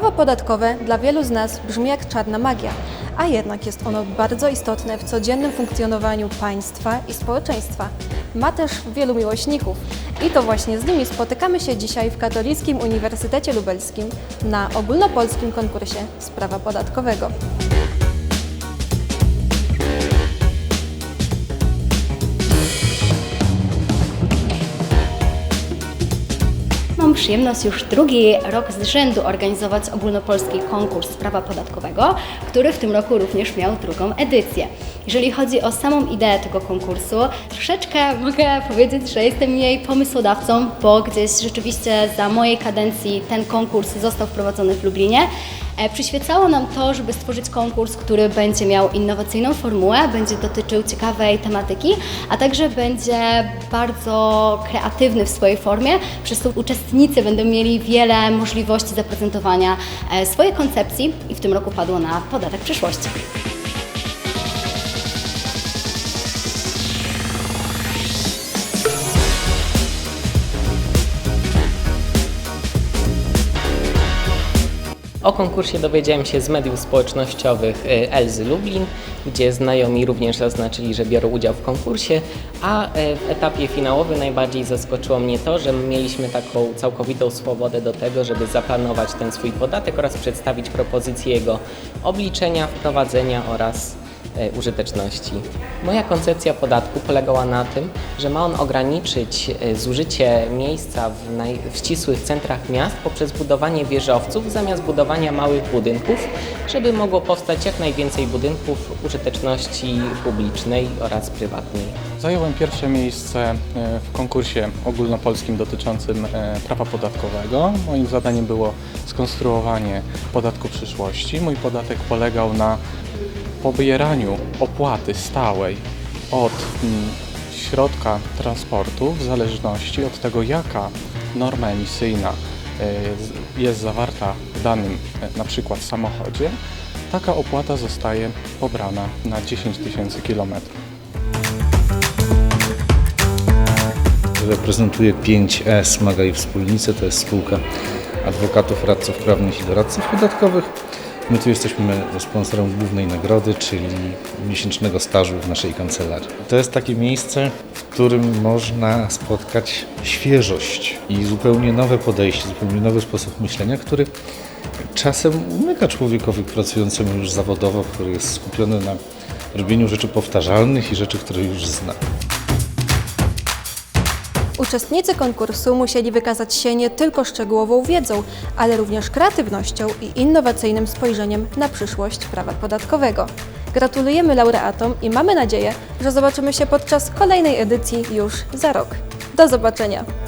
podatkowe dla wielu z nas brzmi jak czarna magia, a jednak jest ono bardzo istotne w codziennym funkcjonowaniu państwa i społeczeństwa. Ma też wielu miłośników i to właśnie z nimi spotykamy się dzisiaj w Katolickim Uniwersytecie Lubelskim na ogólnopolskim konkursie z prawa podatkowego. Mam przyjemność już drugi rok z rzędu organizować ogólnopolski konkurs prawa podatkowego, który w tym roku również miał drugą edycję. Jeżeli chodzi o samą ideę tego konkursu, troszeczkę mogę powiedzieć, że jestem jej pomysłodawcą, bo gdzieś rzeczywiście za mojej kadencji ten konkurs został wprowadzony w Lublinie. E, Przyświecało nam to, żeby stworzyć konkurs, który będzie miał innowacyjną formułę, będzie dotyczył ciekawej tematyki, a także będzie bardzo kreatywny w swojej formie, przez to uczestnicy będą mieli wiele możliwości zaprezentowania e, swojej koncepcji i w tym roku padło na podatek przyszłości. O konkursie dowiedziałem się z mediów społecznościowych y, Elzy Lublin, gdzie znajomi również zaznaczyli, że biorą udział w konkursie, a y, w etapie finałowym najbardziej zaskoczyło mnie to, że mieliśmy taką całkowitą swobodę do tego, żeby zaplanować ten swój podatek oraz przedstawić propozycję jego obliczenia, wprowadzenia oraz użyteczności. Moja koncepcja podatku polegała na tym, że ma on ograniczyć e, zużycie miejsca w, naj, w ścisłych centrach miast poprzez budowanie wieżowców zamiast budowania małych budynków, żeby mogło powstać jak najwięcej budynków użyteczności publicznej oraz prywatnej. Zająłem pierwsze miejsce e, w konkursie ogólnopolskim dotyczącym e, prawa podatkowego. Moim zadaniem było skonstruowanie podatku przyszłości. Mój podatek polegał na pobieraniu opłaty stałej od mm, środka transportu w zależności od tego, jaka norma emisyjna e, jest zawarta w danym e, na przykład samochodzie. Taka opłata zostaje pobrana na 10 tysięcy kilometrów. Reprezentuję 5E Smaga i Wspólnicy, to jest spółka adwokatów, radców prawnych i doradców podatkowych. My tu jesteśmy sponsorem głównej nagrody, czyli miesięcznego stażu w naszej kancelarii. To jest takie miejsce, w którym można spotkać świeżość i zupełnie nowe podejście, zupełnie nowy sposób myślenia, który czasem umyka człowiekowi pracującemu już zawodowo, który jest skupiony na robieniu rzeczy powtarzalnych i rzeczy, które już zna. Uczestnicy konkursu musieli wykazać się nie tylko szczegółową wiedzą, ale również kreatywnością i innowacyjnym spojrzeniem na przyszłość prawa podatkowego. Gratulujemy laureatom i mamy nadzieję, że zobaczymy się podczas kolejnej edycji już za rok. Do zobaczenia!